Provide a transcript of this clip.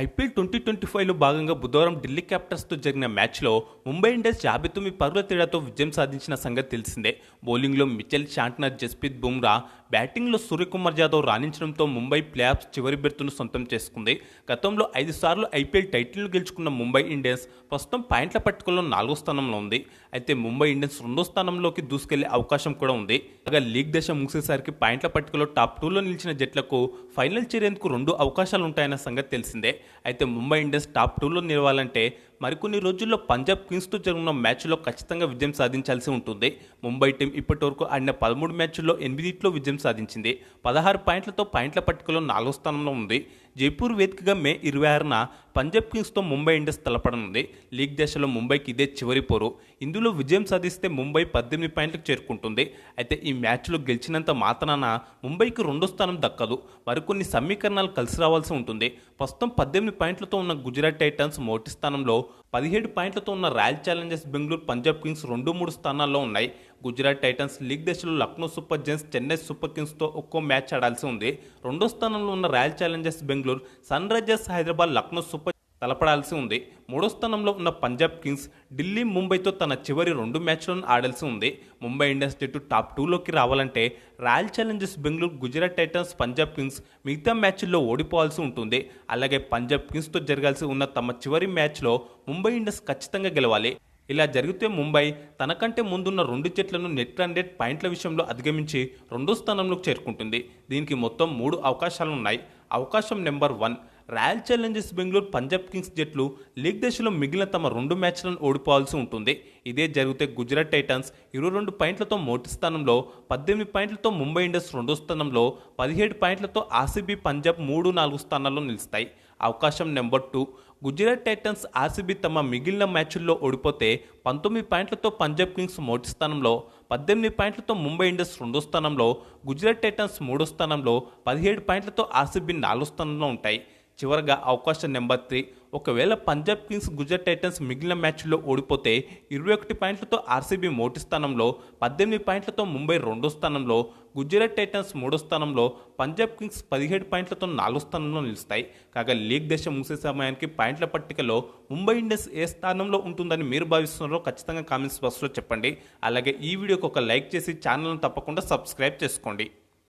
IPL twenty twenty ఫైవ్లో భాగంగా బుధవారం ఢిల్లీ క్యాపిటల్స్తో జరిగిన మ్యాచ్లో ముంబై ఇండియన్స్ యాభై తొమ్మిది పరుగుల తేడాతో విజయం సాధించిన సంగతి తెలిసిందే. బౌలింగ్లో మిచెల్ షాంట్నర్ జస్ప్రీత్ బుమ్రా బ్యాటింగ్లో సూర్యకుమార్ యాదవ్ రాణించడంతో ముంబై ప్లేఆఫ్స్ చివరి బెర్తును సొంతం చేసుకుంది. గతంలో ఐదు సార్లు ఐపీఎల్ టైటిల్ను గెలుచుకున్న ముంబై ఇండియన్స్ ప్రస్తుతం పాయింట్ల పట్టికలో నాలుగో స్థానంలో ఉంది. అయితే ముంబై ఇండియన్స్ రెండో స్థానంలోకి దూసుకెళ్ళే అవకాశం కూడా ఉంది. కాగా లీగ్ దశ ముగిసేసరికి పాయింట్ల పట్టికలో టాప్ టూలో నిలిచిన జట్లకు ఫైనల్ చేరేందుకు రెండు అవకాశాలు ఉంటాయన్న సంగతి తెలిసిందే. అయితే ముంబై ఇండియన్స్ టాప్ టూలో నిలవాలంటే మరికొన్ని రోజుల్లో పంజాబ్ కింగ్స్తో జరుగుతున్న మ్యాచ్లో ఖచ్చితంగా విజయం సాధించాల్సి ఉంటుంది. ముంబై టీం ఇప్పటివరకు ఆడిన పదమూడు మ్యాచ్ల్లో ఎనిమిదిట్లో విజయం సాధించింది. పదహారు పాయింట్లతో పాయింట్ల పట్టికలో నాలుగో స్థానంలో ఉంది. జైపూర్ వేదికగా మే ఇరవై ఆరున పంజాబ్ కింగ్స్తో ముంబై ఇండియన్స్ తలపడనుంది. లీగ్ దశలో ముంబైకి ఇదే చివరి పోరు. ఇందులో విజయం సాధిస్తే ముంబై పద్దెనిమిది పాయింట్లకు చేరుకుంటుంది. అయితే ఈ మ్యాచ్లో గెలిచినంత మాత్రాన ముంబైకి రెండో స్థానం దక్కదు. మరికొన్ని సమీకరణాలు కలిసి రావాల్సి ఉంటుంది. ప్రస్తుతం పద్దెనిమిది పాయింట్లతో ఉన్న గుజరాత్ టైటన్స్ మొదటి స్థానంలో పదిహేడు పాయింట్లతో ఉన్న Royal Challengers Bengaluru Punjab Kings రెండు మూడు స్థానాల్లో ఉన్నాయి. గుజరాత్ టైటన్స్ లీగ్ దశలో Lucknow Super Giants Chennai Super కింగ్స్తో ఒక్కో మ్యాచ్ ఆడాల్సి ఉంది. రెండో స్థానంలో ఉన్న Royal Challengers Bengaluru Sunrisers Hyderabad Lucknow Super తలపడాల్సి ఉంది. మూడో స్థానంలో ఉన్న పంజాబ్ కింగ్స్ ఢిల్లీ ముంబైతో తన చివరి రెండు మ్యాచ్లను ఆడాల్సి ఉంది. ముంబై ఇండియన్స్ జట్టు టాప్ టూలోకి రావాలంటే Royal Challengers Bengaluru Gujarat Titans Punjab Kings మిగతా మ్యాచ్ల్లో ఓడిపోవాల్సి ఉంటుంది. అలాగే పంజాబ్ కింగ్స్తో జరగాల్సి ఉన్న తమ చివరి మ్యాచ్లో ముంబై ఇండియన్స్ ఖచ్చితంగా గెలవాలి. ఇలా జరిగితే ముంబై తనకంటే ముందున్న రెండు చెట్లను నెట్ హండ్రెడ్ పాయింట్ల విషయంలో అధిగమించి రెండో స్థానంలోకి చేరుకుంటుంది. దీనికి మొత్తం మూడు అవకాశాలు ఉన్నాయి అవకాశం number one Royal Challengers Bengaluru Punjab Kings జట్లు లీగ్ దశలో మిగిలిన తమ రెండు మ్యాచ్లను ఓడిపోవాల్సి ఉంటుంది. ఇదే జరిగితే గుజరాత్ టైటన్స్ ఇరవై రెండు పాయింట్లతో మొదటి స్థానంలో పద్దెనిమిది పాయింట్లతో ముంబై ఇండియన్స్ రెండో స్థానంలో పదిహేడు పాయింట్లతో ఆర్సీబీ పంజాబ్ మూడు నాలుగు స్థానాల్లో నిలుస్తాయి. అవకాశం number two. Gujarat Titans RCB తమ మిగిలిన మ్యాచ్ల్లో ఓడిపోతే పంతొమ్మిది పాయింట్లతో పంజాబ్ కింగ్స్ మొదటి స్థానంలో పద్దెనిమిది పాయింట్లతో ముంబై ఇండియన్స్ రెండో స్థానంలో గుజరాత్ టైటన్స్ మూడో స్థానంలో పదిహేడు పాయింట్లతో ఆర్సీబీ నాలుగో స్థానంలో ఉంటాయి. చివరగా అవకాశం నెంబర్ త్రీ. ఒకవేళ పంజాబ్ కింగ్స్ గుజరాత్ టైటన్స్ మిగిలిన మ్యాచ్లో ఓడిపోతే ఇరవై ఒకటి పాయింట్లతో ఆర్సీబీ మొదటి స్థానంలో పద్దెనిమిది పాయింట్లతో ముంబై రెండో స్థానంలో గుజరాత్ టైటన్స్ మూడో స్థానంలో పంజాబ్ కింగ్స్ పదిహేడు పాయింట్లతో నాలుగో స్థానంలో నిలుస్తాయి. కాగా లీగ్ దశ ముగిసే సమయానికి పాయింట్ల పట్టికలో ముంబై ఇండియన్స్ ఏ స్థానంలో ఉంటుందని మీరు భావిస్తున్నారో ఖచ్చితంగా కామెంట్స్ బాక్స్లో చెప్పండి. అలాగే ఈ వీడియోకి ఒక లైక్ చేసి ఛానల్ను తప్పకుండా సబ్స్క్రైబ్ చేసుకోండి.